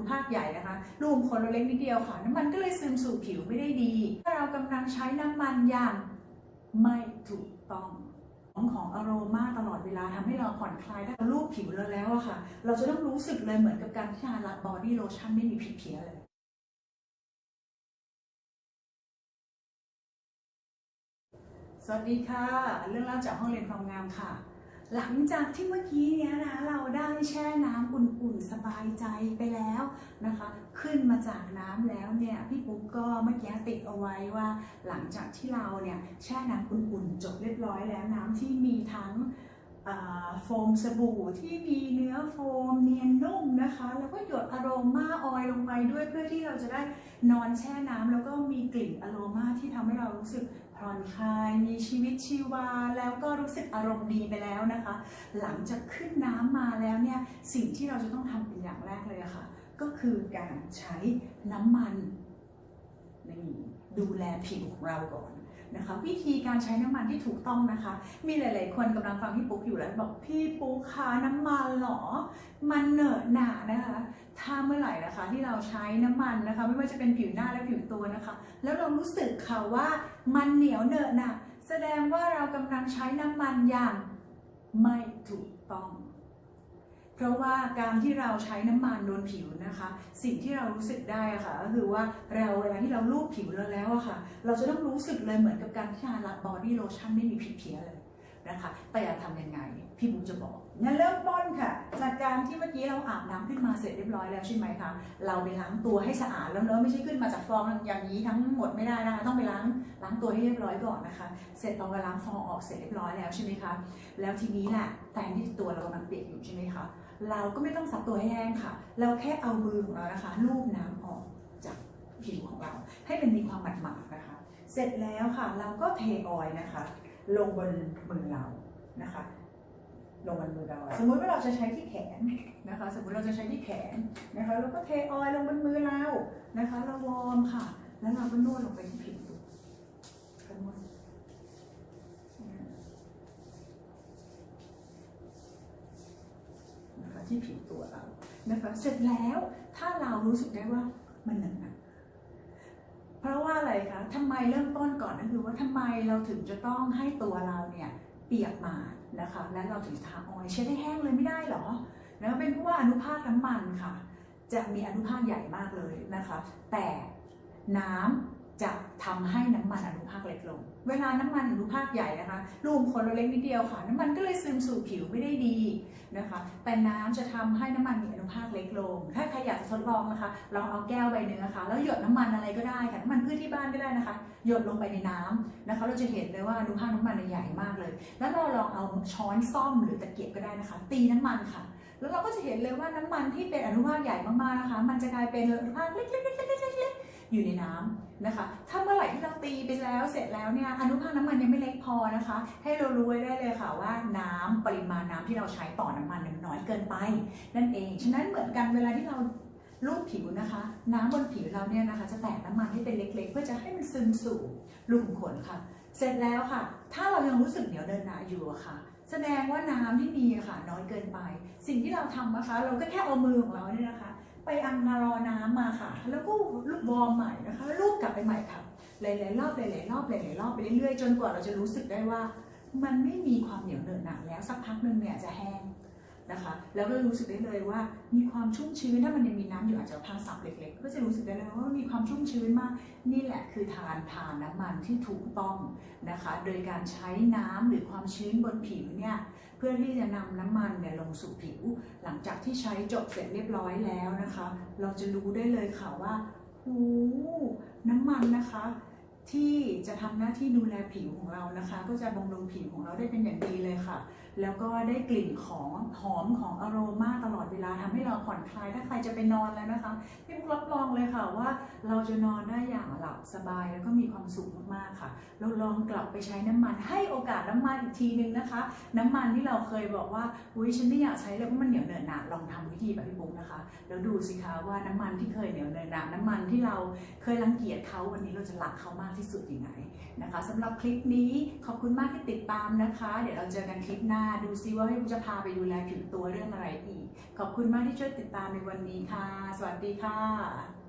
นุภาคใหญ่นะคะรูมขนเราเล็กนิดเดียวค่ะ น้ำมันก็เลยซึมสู่ผิวไม่ได้ดี ถ้าเรากำลังใช้น้ำมันอย่างไม่ถูกต้องของของอโรมาตลอดเวลาทำให้เราผ่อนคลายถ้าเราลูบผิวเราแล้วอะค่ะ เราจะต้องรู้สึกเลยเหมือนกับการที่ทาละบอดี้โลชั่นไม่มีผิดเพี้ยเลยสวัสดีค่ะ เรื่องเล่าจากห้องเรียนความงามค่ะ หลังจากที่เมื่อกี้เนี้ยนะเราได้แช่น้ำอุ่นๆสบายใจไปแล้วนะคะ ขึ้นมาจากน้ำแล้วเนี่ยพี่ปุ๊กก็เมื่อกี้ติดเอาไว้ว่า หลังจากที่เราเนี่ยแช่น้ำอุ่นๆจบเรียบร้อยแล้วน้ำที่มีทั้งโฟมสบู่ที่มีเนื้อโฟมเนียนนุ่มนะคะ แล้วก็หยดอโรมาออยล์ลงไปด้วยเพื่อที่เราจะได้นอนแช่น้ำแล้วก็มีกลิ่นอโรมาที่ทำให้เรารู้สึก ผ่อนคลายมีชีวิตชีวา แล้วก็รู้สึกอารมณ์ดีไปแล้วนะคะ หลังจากขึ้นน้ำมาแล้วเนี่ยสิ่งที่เราจะต้องทำเป็นอย่างแรกเลยะค่ะ ก็คือการใช้น้ำมันนี่ดูแลผิวของเราก่อน นะคะ วิธีการใช้น้ำมันที่ถูกต้องนะคะ มีหลาย ๆ คนกำลังฟังพี่ปุ๊กอยู่แล้วบอกพี่ปุ๊กคะน้ำมันเหรอ มันเหนอะหนานะคะ ถ้าเมื่อไหร่นะคะที่เราใช้น้ำมันนะคะ ไม่ว่าจะเป็นผิวหน้าและผิวตัวนะคะ แล้วเรารู้สึกค่ะว่ามันเหนียวเหนอะหนะแสดงว่าเรากำลังใช้น้ำมันอย่างไม่ถูกต้อง เพราะว่าการที่เราใช้น้ำมันโดนผิวนะคะ สิ่งที่เรารู้สึกได้อะค่ะก็คือว่าเราเวลาที่เราลูบผิวเราแล้วอะค่ะ เราจะต้องรู้สึกเลยเหมือนกับการที่ทาละบอดี้โลชั่นไม่มีผิดเพี้ยเลยนะคะ แต่จะทำยังไง พี่บุ๊กจะบอกงั้นเริ่มต้นค่ะ จากการที่เมื่อกี้เราอาบน้ำขึ้นมาเสร็จเรียบร้อยแล้วใช่ไหมคะ เราไปล้างตัวให้สะอาดแล้วเนอะไม่ใช่ขึ้นมาจากฟองอย่างนี้ทั้งหมดไม่ได้นะคะ ต้องไปล้างล้างตัวให้เรียบร้อยก่อนนะคะ เสร็จพอเวลาล้างฟองออกเสร็จเรียบร้อยแล้วใช่ไหมคะ แล้วทีนี้แหละแทนที่ตัวเรากำลังเปียกอยู่ใช่ไหมคะ เราก็ไม่ต้องซับตัวให้แห้งค่ะ เราแค่เอามือของเรานะคะลูบน้ำออกจากผิวของเรา ให้มันมีความหมาดๆนะคะ เสร็จแล้วค่ะเราก็เทออยล์นะคะ ลงบนมือเรานะคะ ลงบนมือเรา สมมุติว่าเราจะใช้ที่แขนนะคะ สมมุติเราจะใช้ที่แขนนะคะเราก็เทออยล์ลงบนมือเรานะคะเราวอร์มค่ะ แล้วเราก็นวดลงไปที่ผิวก็นวดนะคะ ที่ผิวตัวเรานะคะเสร็จแล้วถ้าเรารู้สึกได้ว่ามันหนักหนักเพราะว่าอะไรคะทำไมเริ่มต้นก่อนก็คือว่าทำไมเราถึงจะต้องให้ตัวเราเนี่ยเปียกมานะคะ แล้วเราถึงทาออยล์ใช้ได้แห้งเลยไม่ได้เหรอนะเป็นเพราะว่าอนุภาคน้ำมันค่ะ จะมีอนุภาคใหญ่มากเลยนะคะ แต่น้ำ จะทำให้น้ำมันอนุภาคเล็กลง เวลาน้ำมันอนุภาคใหญ่นะคะรูมคนเราเล็กนิดเดียวค่ะ น้ำมันก็เลยซึมสู่ผิวไม่ได้ดีนะคะ แต่น้ำจะทำให้น้ำมันมีอนุภาคเล็กลง ถ้าใครอยากจะทดลองนะคะ ลองเอาแก้วใบหนึ่งนะคะ แล้วหยดน้ำมันอะไรก็ได้ค่ะ น้ำมันพืชที่บ้านก็ได้นะคะ หยดลงไปในน้ำนะคะ เราจะเห็นเลยว่าอนุภาคน้ำมันใหญ่มากเลย แล้วเราลองเอาช้อนซ่อมหรือตะเกียบก็ได้นะคะ ตีน้ำมันค่ะ แล้วเราก็จะเห็นเลยว่าน้ำมันที่เป็นอนุภาคใหญ่มากๆนะคะ มันจะกลายเป็นอนุภาคเล็กๆๆๆๆ อยู่ในน้ำนะคะ ถ้าเมื่อไหร่ที่เราตีไปแล้วเสร็จแล้วเนี่ยอนุภาคน้ำมันยังไม่เล็กพอนะคะ ให้เรารู้ไว้ได้เลยค่ะว่าน้ำปริมาณน้ำที่เราใช้ต่อน้ำมันเนี่ยมันน้อยเกินไป นั่นเอง ฉะนั้นเหมือนกันเวลาที่เราลูบผิวนะคะ น้ำบนผิวเราเนี่ยนะคะ จะแตกน้ำมันให้เป็นเล็กๆ เพื่อจะให้มันซึมสู่รูขุมขนค่ะ เสร็จแล้วค่ะ ถ้าเรายังรู้สึกเหนียวเดินหนาอยู่อะค่ะ แสดงว่าน้ำที่มีค่ะ น้อยเกินไป สิ่งที่เราทำนะคะ เราก็แค่เอามือของเราเนี่ยนะคะ ไปอังนารอน้ำมา แล้วก็ลูบวอร์มใหม่นะคะลูบกลับไปใหม่ค่ะหลายๆรอบหลายๆรอบหลายๆรอบไปเรื่อยๆจนกว่าเราจะรู้สึกได้ว่า มันไม่มีความเหนียวเหนอะหนะแล้วสักพักหนึ่งเนี่ยจะแห้ง นะคะ แล้วก็รู้สึกได้เลยว่ามีความชุ่มชื้นถ้ามันยังมีน้ำอยู่อาจจะพังสับเล็กๆ ก็จะรู้สึกได้เลยว่ามีความชุ่มชื้นมาก นี่แหละคือทานทานน้ำมันที่ถูกต้องนะคะ โดยการใช้น้ำหรือความชื้นบนผิวเนี่ยเพื่อที่จะนำน้ำมันเนี่ยลงสู่ผิว หลังจากที่ใช้จบเสร็จเรียบร้อยแล้วนะคะ เราจะรู้ได้เลยค่ะว่าหูน้ำมันนะคะที่จะทำหน้าที่ดูแลผิวของเรานะคะ ก็จะบำรุงผิวของเราได้เป็นอย่างดีเลยค่ะ แล้วก็ได้กลิ่นของหอมของอโรมาตลอดเวลาทำให้เราผ่อนคลาย ถ้าใครจะไปนอนแล้วนะคะพี่ปุ๊กรับรองเลยค่ะว่า เราจะนอนได้อย่างหลับสบายแล้วก็มีความสุขมากๆค่ะ เราลองกลับไปใช้น้ำมันให้โอกาสน้ำมันอีกทีนึงนะคะ น้ำมันที่เราเคยบอกว่าอุ้ยฉันไม่อยากใช้เลยเพราะมันเหนียวเหนอะหนะลองทำวิธีแบบพี่ปุ๊กนะคะ แล้วดูสิคะว่าน้ำมันที่เคยเหนียวเหนอะหนะน้ำมันที่เราเคยรังเกียจเขาวันนี้เราจะรักเขามากที่สุดยังไงนะคะสำหรับคลิปนี้ขอบคุณมากที่ติดตามนะคะ เดี๋ยวเราเจอกันคลิปหน้าดูซิว่าพี่จะพาไปดูแลผิวตัวเรื่องอะไรอีก ขอบคุณมากที่ช่วยติดตามในวันนี้ค่ะ สวัสดีค่ะ